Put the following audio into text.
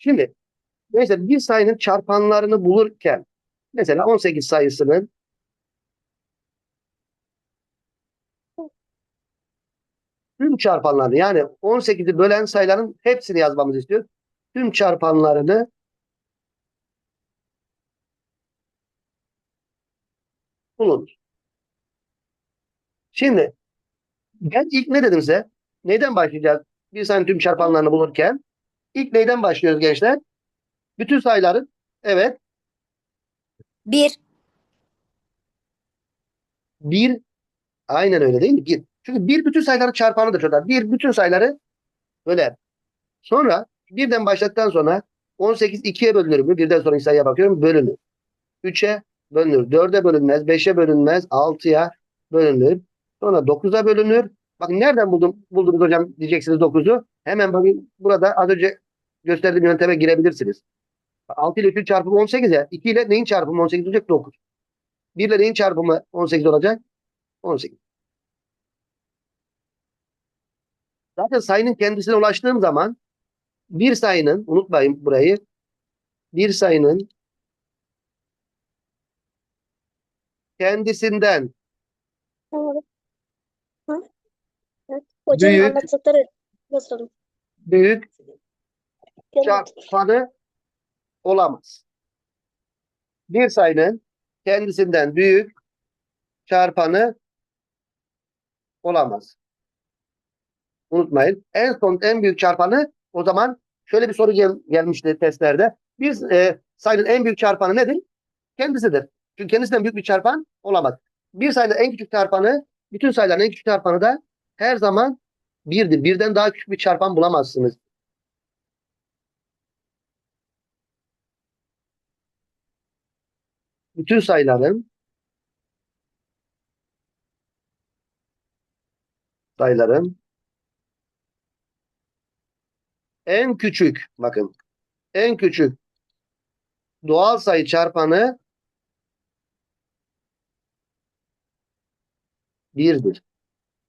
Şimdi mesela bir sayının çarpanlarını bulurken mesela 18 sayısının tüm çarpanlarını yani 18'i bölen sayıların hepsini yazmamızı istiyor. Tüm çarpanlarını bulun. Şimdi ben ilk ne dedim size? Neyden başlayacağız? Bir sayının tüm çarpanlarını bulurken ilk neyden başlıyoruz gençler? Bütün sayıların evet 1, bir aynen öyle değil mi? Bir. Çünkü bir bütün sayıların çarpanıdır çocuklar. Bir bütün sayıları böler. Sonra birden başladıktan sonra 18 ikiye bölünür mü? Birden sonraki sayıya bakıyorum. Bölünür. 3'e bölünür. 4'e bölünmez. 5'e bölünmez. 6'ya bölünür. Sonra 9'a bölünür. Bakın nereden buldum, buldunuz hocam diyeceksiniz 9'u. Hemen bakın burada az önce gösterdiğim yönteme girebilirsiniz. 6 ile 3'ün çarpımı 18 ya. 2 ile neyin çarpımı 18 olacak? 9. 1 ile neyin çarpımı 18 olacak? 18. Zaten sayının kendisine ulaştığım zaman bir sayının, unutmayın burayı, bir sayının kendisinden. Hocanın Büyük. anlattıkları nasıl? büyük çarpanı olamaz. Bir sayının kendisinden büyük çarpanı olamaz. Unutmayın. En son en büyük çarpanı o zaman şöyle bir soru gel- gelmişti testlerde. Bir e, sayının en büyük çarpanı nedir? Kendisidir. Çünkü kendisinden büyük bir çarpan olamaz. Bir sayının en küçük çarpanı, bütün sayıların en küçük çarpanı da her zaman birdir. Birden daha küçük bir çarpan bulamazsınız. bütün sayıların sayıların en küçük bakın en küçük doğal sayı çarpanı birdir.